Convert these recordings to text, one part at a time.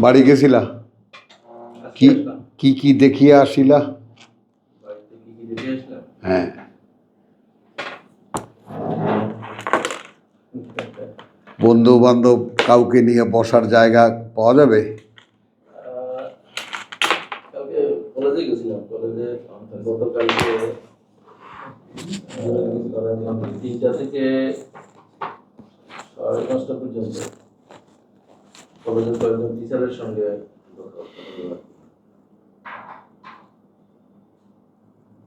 বাড়ি গেছিলা? কি কি কি দেখিয়ে আসিলা? হ্যাঁ। বন্ধু বান্ধব কাউকে নিয়ে বসার জায়গা পাওয়া যাবে? তিনটা থেকে সাড়ে পাঁচটা পর্যন্ত। কলেজের কয়েকজন টিচারের সঙ্গে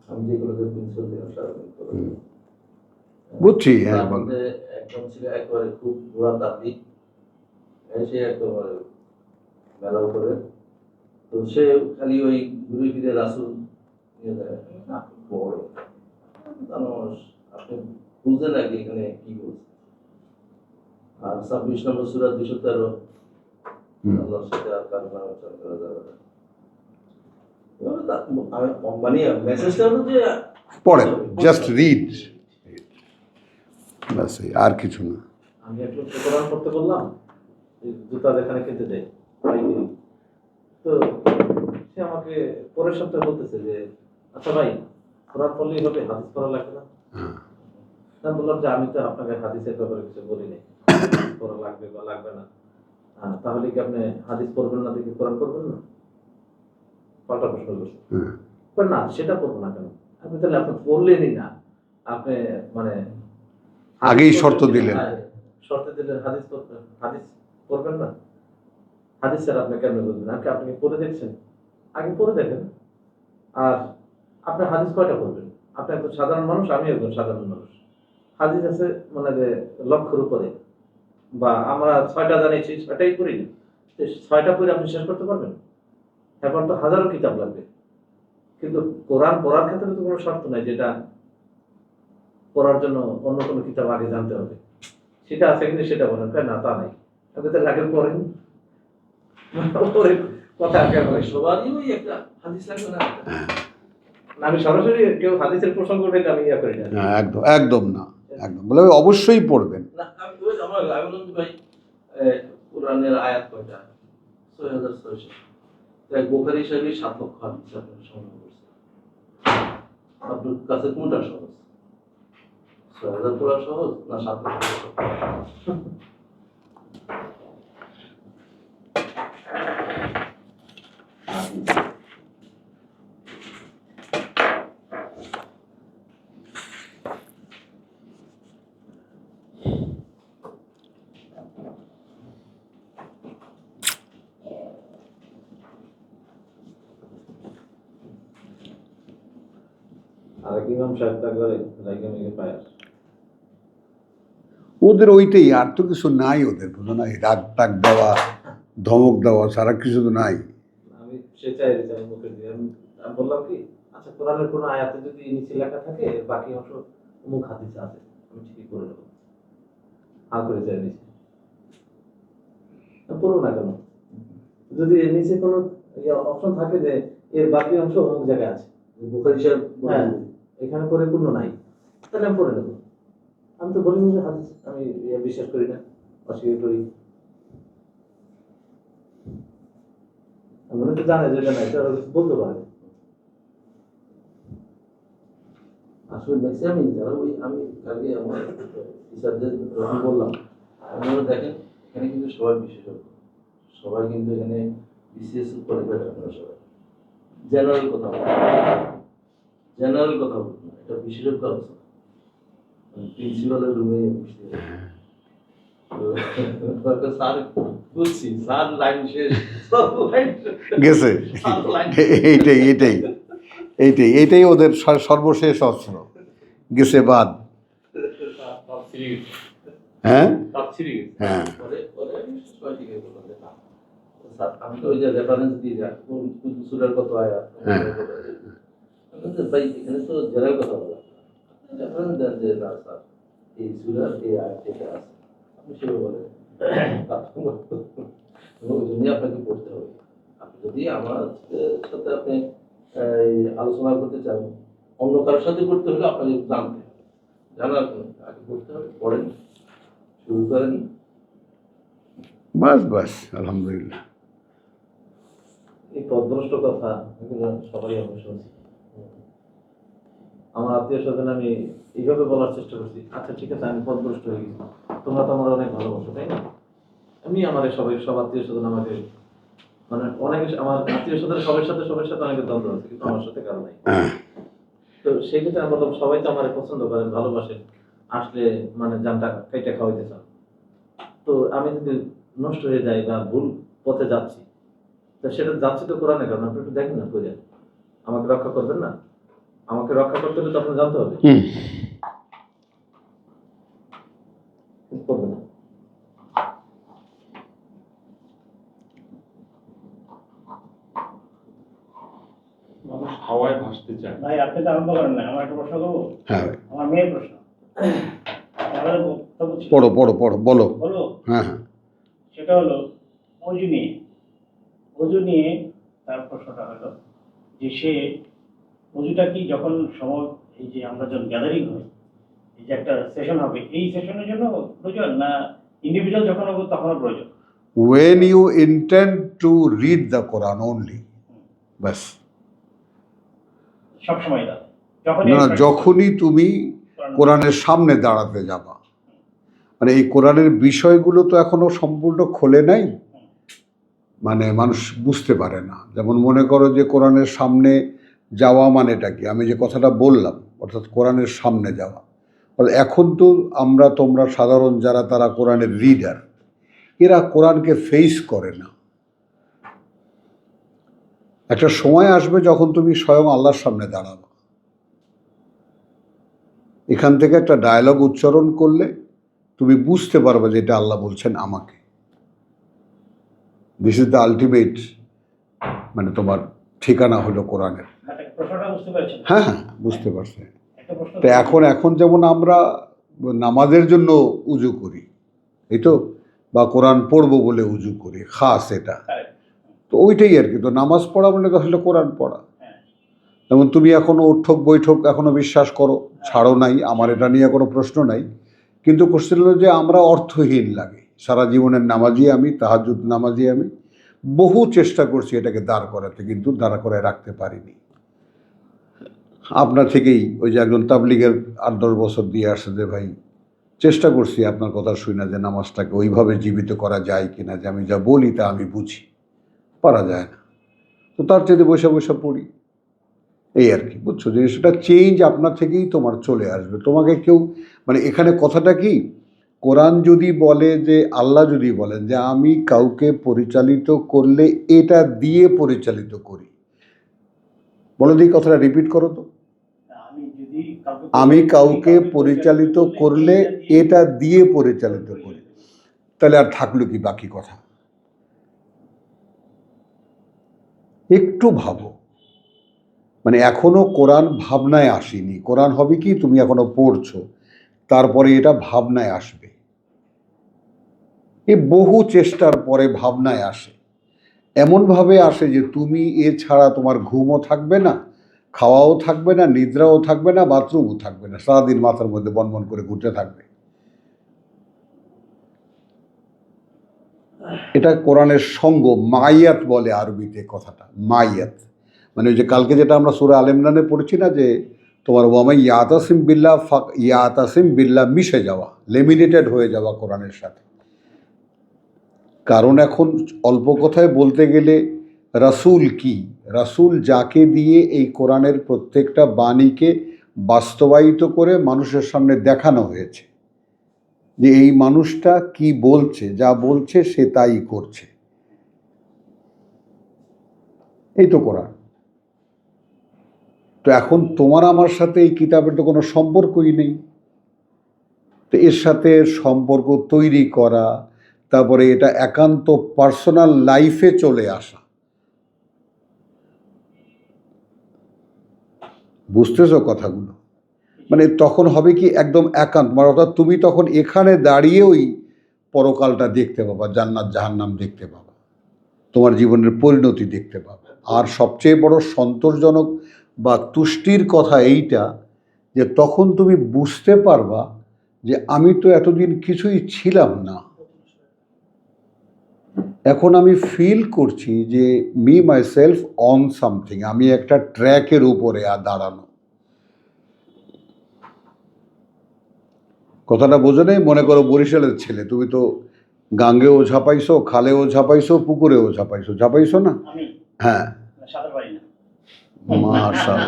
আমি যে কলেজের প্রিন্সিপাল ছিলাম সারাদিন বুঝছি হ্যাঁ একজন ছিল একেবারে খুব ঘোড়া তাত্ত্বিক। সে একেবারে মেলা করে তো সে খালি ওই ঘুরে ফিরে রাসুল নিয়ে যায়। না, বড়। আপনি বুঝলেন নাকি এখানে কি বলছে। আর ছাব্বিশ নম্বর সুরা দুশো তেরো। আল্লাহর সাথে আর কারও নাম করা যাবে না। এবারে তা- আমি- মানে মেসেজটা হলো যে পড়েন জাস্ট রিড ব্যাস আর কিছু না। আমি একটু কোরআন পড়তে বললাম জুতা যেখানে কিনতে তো সে আমাকে পরের সপ্তাহে বলতেছে যে আচ্ছা ভাই কোরআন পড়লেই হবে হাদিস পড়া লাগবে না। হ্যাঁ। আমি বললাম যে আমি তো আপনাকে হাদিসের ব্যাপারে কিছু বলি নাই। পড়া লাগবে বা লাগবে না। হ্যাঁ, তাহলে কি আপনি হাদিস পড়বেন না দেখি কোরআন পড়বেন না? পাল্টা প্রশ্ন করছে। হ্যাঁ। না সেটা পড়ব না কেন? আপনি তাহলে আপনি পড়লেনই না। আপনি মানে আগেই শর্ত দিলেন। হ্যাঁ, শর্ত দিলেন হাদিস পড়বেন হাদিস পড়বেন না? হাদিস স্যার আপনি কেমন বুঝবেন? আপনি আপনি পড়ে দেখছেন? আগে পড়ে দেখেন। আর আপনি হাদিস কয়টা পড়বেন? আপনি একজন সাধারণ মানুষ আমি একজন সাধারণ মানুষ। হাদিস আছে মানে যে লক্ষের উপরে। বা আমরা ছয়টা জানিয়েছি ছয়টাই তো ছয়টা পড়ে আপনি শেষ করতে পারবেন? এখন তো হাজারো কিতাব লাগবে। কিন্তু কোরআন পড়ার ক্ষেত্রে তো কোনো শর্ত নাই যেটা পড়ার জন্য অন্য কোনো কিতাব আগে জানতে হবে। সেটা আছে কিন্তু সেটা বলেন। না তা নাই। আপনি তাহলে আগে পড়েন। কথা আগে হয় সবারই ওই একটা হাদিস লাগবে না আমি সরাসরি কেউ হাদিসের প্রসঙ্গ উঠে আমি ইয়া করি না। না, একদম একদম না। একদম। বলে অবশ্যই পড়বেন। না আমি আমি বললাম ভাই কোরআনের আয়াত কয়টা? ছয় হাজার ছয়শো। তাই বোখারি হিসাবে সাত লক্ষ হাদিস আপনার সংগ্রহ করছে আপনার কাছে কোনটা সহজ? ছয় হাজার পড়া সহজ না সাত লক্ষ পড়া সহজ? আর এক ইমাম সাহেব তা করে রাইকে মেঘে পায় ওদের ওইটাই আর তো কিছু নাই ওদের বুঝো না এই রাগ টাগ দেওয়া ধমক দেওয়া সারা কিছু তো নাই। আমি সে চাই যে আমি মুখে দিয়ে আমি বললাম কি আচ্ছা কোরআনের কোনো আয়াতে যদি নিচে লেখা থাকে বাকি অংশ মুখ হাদিসে আছে। আমি ঠিকই করে নেব। হা করে চাই নিচে। না কেন? যদি এর নিচে কোনো অপশন থাকে যে এর বাকি অংশ অমুক জায়গায় আছে। বোখারি সাহেব হ্যাঁ। এখানে পরিপূর্ণ নাই। তাহলে আমি পড়ে নেব। আমি তো বলি যে হাদিস, আমি ইয়ে বিশ্বাস করি না, অস্বীকার করি। মনে তো জানে যেটা নাই তারা বলতে পারে। আসলে ম্যাক্সিমামই যারা ওই, আমি কালকে আমার যখন বললাম, আপনারা দেখেন, এখানে কিন্তু সবাই বিশেষজ্ঞ। সবাই কিন্তু এখানে বিসিএস কোয়ালিফাইড আপনারা সবাই। জেনারেল কথা জেনারেল কথা বলুন না, এটা বিশেষজ্ঞ আলোচনা। প্রিন্সিপালের রুমে। গেছে। এইটাই এইটাই। এইটাই এইটাই ওদের সর্বশেষ অস্ত্র। গেছে বাদ। হ্যাঁ? হ্যাঁ। পরে পরে আমি তো ওই যে রেফারেন্স দিয়ে কত আয়া হ্যাঁ। আমি বললাম যে ভাই এখানে তো কথা বলা রেফারেন্স দেন যে না স্যার এই সূরার এই আয়াত আছে। আপনি সেভাবে বলেন ওই জন্যই আপনাকে পড়তে হবে। আপনি যদি আমার সাথে আপনি আলোচনা করতে চান অন্য কারোর সাথে করতে হলে আপনাকে জানতে হবে। জানার আগে করতে হবে পড়েন শুরু করেন। বাস বাস আলহামদুলিল্লাহ। এই পদভ্রষ্ট কথা সবাই আমি শুনছি। আমার আত্মীয় স্বজন, আমি এইভাবে বলার চেষ্টা করছি আচ্ছা ঠিক আছে, আমি পদভ্রষ্ট হয়ে গেছি। তোমরা তো আমার অনেক ভালোবাসো, তাই না? এমনি আমাদের সবাই, সব আত্মীয় স্বজন আমাকে মানে অনেক, আমার আত্মীয় স্বজন সবার সাথে সবার সাথে অনেক দ্বন্দ্ব আছে, কিন্তু আমার সাথে কারও নাই। তো সেই ক্ষেত্রে আমি বললাম সবাই তো আমার পছন্দ করেন, ভালোবাসেন, আসলে মানে জানটা কেটে খাওয়াইতে চান। তো আমি যদি নষ্ট হয়ে যাই বা ভুল পথে যাচ্ছি, তো সেটা যাচ্ছি তো কোরআনে কারণ, আপনি একটু দেখেন না করে আমাকে রক্ষা করবেন না? আমাকে রক্ষা করতে হলে তো আপনার জানতে হবে। হুম। না। মানুষ হাওয়ায় ভাসতে চায়। ভাই আপনি তো আরম্ভ করেন না আমার একটা প্রশ্ন করব? হ্যাঁ। আমার মেয়ের প্রশ্ন। আমাদের বক্তব্য ছিল। পড়ো পড়ো পড়ো বলো। বলব হ্যাঁ হ্যাঁ। সেটা হলো অজু নিয়ে অজু নিয়ে তার প্রশ্নটা হলো যে সে অজুটা কি যখন সময় এই যে আমরা যখন গ্যাদারিং হয় এই যে একটা সেশন হবে এই সেশনের জন্য প্রয়োজন না ইন্ডিভিজুয়াল যখন হবে তখনও প্রয়োজন? When you intend to read the Quran only ব্যাস। সবসময় না, যখনই তুমি কোরআনের সামনে দাঁড়াতে যাবা। মানে এই কোরআনের বিষয়গুলো তো এখনও সম্পূর্ণ খোলে নাই। মানে মানুষ বুঝতে পারে না। যেমন মনে করো যে কোরআনের সামনে যাওয়া মানেটা কি? আমি যে কথাটা বললাম, অর্থাৎ কোরআনের সামনে যাওয়া। এখন তো আমরা, তোমরা সাধারণ যারা, তারা কোরআনের রিডার এরা কোরআনকে ফেস করে না। একটা সময় আসবে যখন তুমি স্বয়ং আল্লাহর সামনে দাঁড়াবে। এখান থেকে একটা ডায়লগ উচ্চারণ করলে তুমি বুঝতে পারবে যে এটা আল্লাহ বলছেন আমাকে। দিস ইজ দ্য আলটিমেট মানে তোমার ঠিকানা হলো কোরআনের। হ্যাঁ হ্যাঁ বুঝতে পারছি। তো এখন এখন যেমন আমরা নামাজের জন্য উজু করি এই তো বা কোরআন পড়ব বলে উজু করি খাস এটা। হ্যাঁ, তো ওইটাই আর কি তো নামাজ পড়া মানে আসলে কোরআন পড়া। হ্যাঁ। যেমন তুমি এখনও উঠক বৈঠক এখনও বিশ্বাস করো ছাড়ো নাই আমার এটা নিয়ে কোনো প্রশ্ন নাই। কিন্তু কোশ্চেন হলো যে আমরা অর্থহীন লাগে। সারা জীবনের নামাজি আমি তাহাজুদ নামাজি আমি বহু চেষ্টা করছি এটাকে দাঁড় করাতে কিন্তু দাঁড়া করে রাখতে পারিনি। আপনার থেকেই ওই যে একজন তাবলিগের আট দশ বছর দিয়ে আসছে যে, ভাই, চেষ্টা করছি আপনার কথা শুই না যে নামাজটাকে ওইভাবে জীবিত করা যায় কি না, যে আমি যা বলি তা আমি বুঝি। পারা যায় না। তো তার চেয়ে বসে বসে পড়ি। এই আর কি, বুঝছ? যে সেটা চেঞ্জ আপনার থেকেই তোমার চলে আসবে। তোমাকে কেউ মানে এখানে কথাটা কি? কোরআন যদি বলে যে, আল্লাহ যদি বলেন যে, আমি কাউকে পরিচালিত করলে এটা দিয়ে পরিচালিত করি। বলো দিই কথাটা রিপিট করো তো। আমি কাউকে পরিচালিত করলে এটা দিয়ে পরিচালিত করি। তাহলে আর থাকল কি বাকি কথা? একটু ভাবো। মানে এখনও কোরআন ভাবনায় আসেনি। কোরআন হবে কি, তুমি এখনও পড়ছো। তারপরে এটা ভাবনায় আসবে। এ বহু চেষ্টার পরে ভাবনায় আসে। এমনভাবে আসে যে তুমি এ ছাড়া তোমার ঘুমও থাকবে না। খাওয়াও থাকবে না, নিদ্রাও থাকবে না, বাথরুমও থাকবে না, সারাদিন মাথার মধ্যে বনবন করে ঘুরতে থাকবে। এটা কোরআনের সঙ্গ, মাইয়াত বলে আরবিতে কথাটা, মাইয়াত। মানে ওই যে কালকে যেটা আমরা সুরা আল ইমরানে পড়েছি না যে, তোমার ওয়ামাই ইয়াতাসিম বিল্লা ফাক, ইয়াতাসিম বিল্লা মিশে যাওয়া, লেমিনেটেড হয়ে যাওয়া কোরআনের সাথে। কারণ এখন অল্প কথায় বলতে গেলে রাসূল কি? রাসূল যাকে দিয়ে এই কোরআনের প্রত্যেকটা বাণীকে বাস্তবায়িত করে মানুষের সামনে দেখানো হয়েছে, যে এই মানুষটা কি বলছে, যা বলছে সে তাই করছে। এই তো কোরআন। তো এখন তোমার আমার সাথে এই কিতাবের তো কোনো সম্পর্কই নেই। তো এর সাথে সম্পর্ক তৈরি করা, তারপরে এটা একান্ত পার্সোনাল লাইফে চলে আসা। বুঝতেছো কথাগুলো? মানে তখন হবে কি একদম একান্ত। মানে অর্থাৎ তুমি তখন এখানে দাঁড়িয়ে ওই পরকালটা দেখতে পাবা, জান্নাত, জাহান্নাম দেখতে পাবা। তোমার জীবনের পরিণতি দেখতে পাবে। আর সবচেয়ে বড় সন্তোষজনক বা তুষ্টির কথা এইটা যে তখন তুমি বুঝতে পারবা যে আমি তো এতদিন কিছুই ছিলাম না। এখন আমি ফিল করছি যে me myself on something আমি একটা ট্র্যাকের উপরে আর দাঁড়ানো। কথাটা বোঝো নেই? মনে করো বরিশালের ছেলে তুমি তো গাঙ্গেও ঝাপাইছো খালেও ঝাপাইছো পুকুরেও ঝাপাইছো। ঝাপাইছো না? হ্যাঁ। মাশাল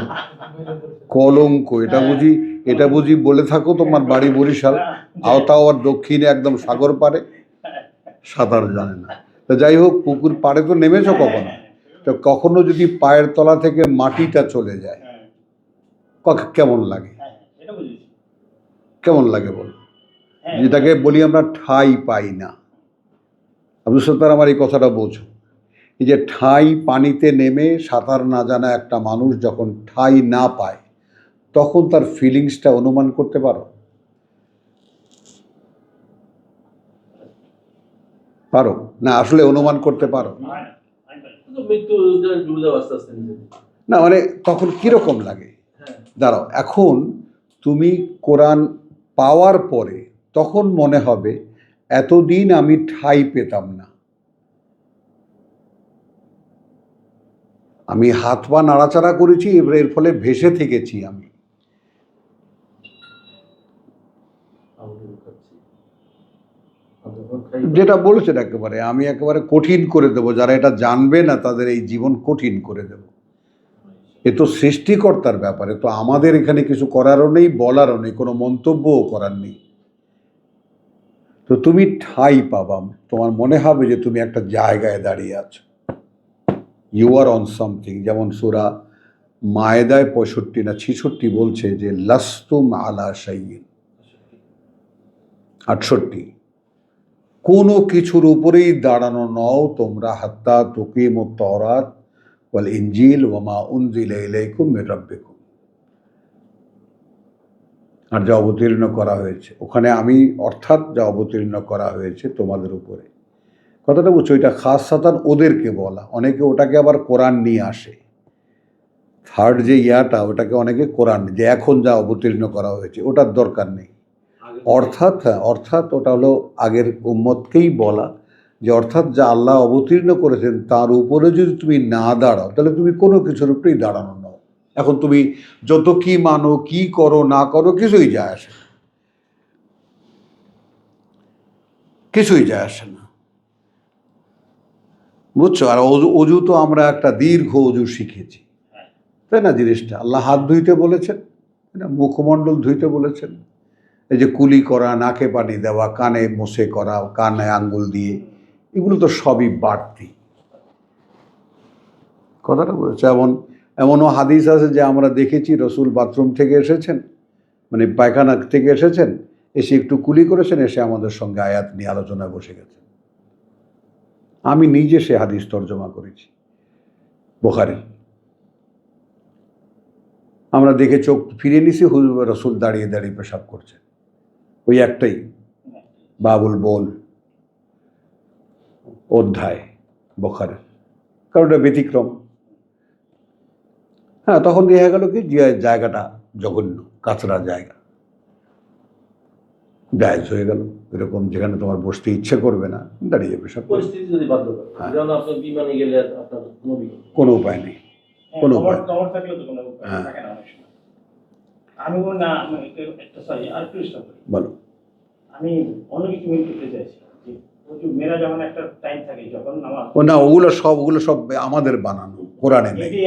কলঙ্ক এটা বুঝি এটা বুঝি বলে থাকো তোমার বাড়ি বরিশাল। আও তাও আর দক্ষিণে একদম সাগর পারে সাঁতার জানে না। তা যাই হোক পুকুর পাড়ে তো নেমেছো কখনো? তো কখনো যদি পায়ের তলা থেকে মাটিটা চলে যায় হ্যাঁ, কেমন লাগে? হ্যাঁ, কেমন লাগে বল? হ্যাঁ, যেটাকে বলি আমরা ঠাই পাই না। আব্দুল সত্তার আমার এই কথাটা বোঝো। এই যে ঠাই পানিতে নেমে সাঁতার না জানা একটা মানুষ যখন ঠাই না পায় তখন তার ফিলিংসটা অনুমান করতে পারো? পারো। না আসলে অনুমান করতে পারো। না, মানে তখন কীরকম লাগে? হ্যাঁ। দাঁড়াও এখন তুমি কোরআন পাওয়ার পরে তখন মনে হবে এতদিন আমি ঠাই পেতাম না। আমি হাত পা নাড়াচাড়া করেছি এবার এর ফলে ভেসে থেকেছি আমি আঙুল খাচ্ছি আর যখন খাই যেটা বলেছেন একেবারে, আমি একেবারে কঠিন করে দেবো, যারা এটা জানবে না তাদের এই জীবন কঠিন করে দেব। এ তো সৃষ্টিকর্তার ব্যাপারে তো আমাদের এখানে কিছু করারও নেই, বলারও নেই, কোনো মন্তব্যও করার নেই। তো তুমি ঠাই পাবাম তোমার মনে হবে যে তুমি একটা জায়গায় দাঁড়িয়ে আছো। ইউ আর অন সামথিং যেমন সুরা মায়েদায় পঁয়ষট্টি না ছিষট্টি বলছে যে, লাস্তুম আলা সাইয়িন আটষট্টি। কোনো কিছুর উপরেই দাঁড়ানো নও, তোমরা হাত্তা তুকিম ও তরাত ওয়াল ইঞ্জিল ওমা উনজিল ইলাইকুম আর যা অবতীর্ণ করা হয়েছে, ওখানে আমি অর্থাৎ যা অবতীর্ণ করা হয়েছে তোমাদের উপরে। কথাটা বুঝছ, এটা খাস সাতান ওদেরকে বলা। অনেকে ওটাকে আবার কোরআন নিয়ে আসে। থার্ড যে ইয়াটা, ওটাকে অনেকে কোরআন, যে এখন যা অবতীর্ণ করা হয়েছে, ওটার দরকার নেই। অর্থাৎ হ্যাঁ অর্থাৎ ওটা হলো আগের উম্মতকেই বলা যে অর্থাৎ যা আল্লাহ অবতীর্ণ করেছেন তার উপরে যদি তুমি না দাঁড়াও, তাহলে তুমি কোনো কিছুর উপরেই দাঁড়ানো নও। এখন তুমি যত কি মানো, কি করো, না করো, কিছুই যায় আসে কিছুই যায় আসে না। বুঝছ? আর অজু তো আমরা একটা দীর্ঘ অজু শিখেছি। তাই না জিনিসটা? আল্লাহ হাত ধুইতে বলেছেন মুখমণ্ডল ধুইতে বলেছেন। এই যে কুলি করা, নাকে পানি দেওয়া, কানে মোসে করা, কানে আঙ্গুল দিয়ে, এগুলো তো সবই বাড়তি। কথাটা বলেছে। এমন, এমনও হাদিস আছে যে আমরা দেখেছি রসুল বাথরুম থেকে এসেছেন মানে পায়খানা থেকে এসেছেন, এসে একটু কুলি করেছেন, এসে আমাদের সঙ্গে আয়াত নিয়ে আলোচনায় বসে গেছেন। আমি নিজে সে হাদিস তর্জমা করেছি বোখারি আমরা দেখে চোখ ফিরে নিছি, হুজুর রসুল দাঁড়িয়ে দাঁড়িয়ে পেশাব করছে ওই একটাই। বাবুল বল। অধ্যায় বখারের কারণ ওটা ব্যতিক্রম। হ্যাঁ তখন দেখা গেল কি যে জায়গাটা জঘন্য কাঁচরা জায়গা। জায়জ হয়ে গেল। এরকম যেখানে তোমার বসতে ইচ্ছে করবে না দাঁড়িয়ে যাবে হ্যাঁ। যেমন আপনি বিমানে গেলে আপনার কোনো উপায় নেই। হ্যাঁ, উপায়। কভার থাকলে তো কোনো উপায় হ্যাঁ। থাকে না অনেক সময় আমি না আমি একটা- সরি আর একটু বলো। আমি অন্য কিছু মিল করতে চাইছি মেয়েরা যেমন একটা টাইম থাকে যখন আমার ও না ওগুলো সব ওগুলো সব আমাদের বানানো কোরআনে নেই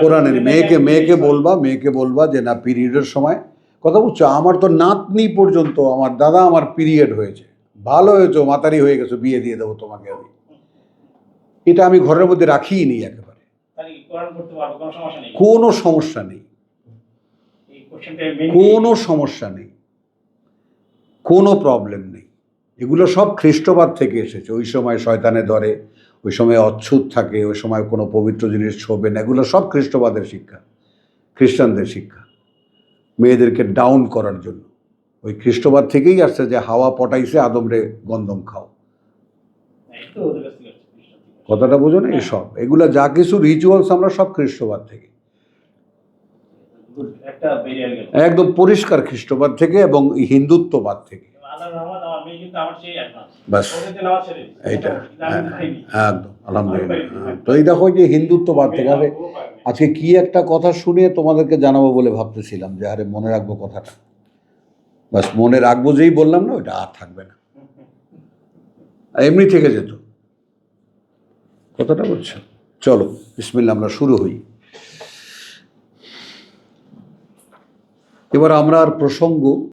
কোরআনের মেয়েকে মেয়েকে বলবা মেয়েকে বলবা যে না পিরিয়ডের সময় কথা বুঝছ? আমার তো নাতনি পর্যন্ত আমার দাদা আমার পিরিয়ড হয়েছে। ভালো হয়েছে মাতারি হয়ে গেছো বিয়ে দিয়ে দেবো তোমাকে আমি। এটা আমি ঘরের মধ্যে রাখিই নি একেবারে। কোনো সমস্যা নেই। কোনো সমস্যা নেই। কোনো প্রবলেম নেই। এগুলো সব খ্রিস্টবাদ থেকে এসেছে। ওই সময় শয়তানে ধরে ওই সময় অচ্ছুত থাকে ওই সময় কোনো পবিত্র জিনিস ছোবে না। এগুলো সব খ্রিস্টবাদের শিক্ষা খ্রিস্টানদের শিক্ষা। মেয়েদেরকে ডাউন করার জন্য। ওই খ্রিস্টবাদ থেকেই আসছে যে হাওয়া পটাইছে আদমরে গন্ধম খাও। কথাটা বোঝো না এসব এগুলো যা কিছু রিচুয়ালস আমরা সব খ্রিস্টবাদ থেকে Good, একটা বেরিয়ে গেল একদম পরিষ্কার খ্রিস্টবাদ থেকে এবং হিন্দুত্ববাদ থেকে। বাস। এইটা আমি পাইনি। একদম আলহামদুলিল্লাহ হ্যাঁ, তো এই দেখো যে হিন্দুত্ববাদ থেকে আরে আজকে কি একটা কথা শুনে তোমাদেরকে জানাব বলে ভাবতেছিলাম যে আরে মনে রাখব কথাটা। বাস মনে রাখব যেই বললাম না ওটা আর থাকবে না। আর এমনি থেকে যেত। কথাটা বলছো? চলো বিসমিল্লা আমরা শুরু হই। এবার আমরা আর প্রসঙ্গ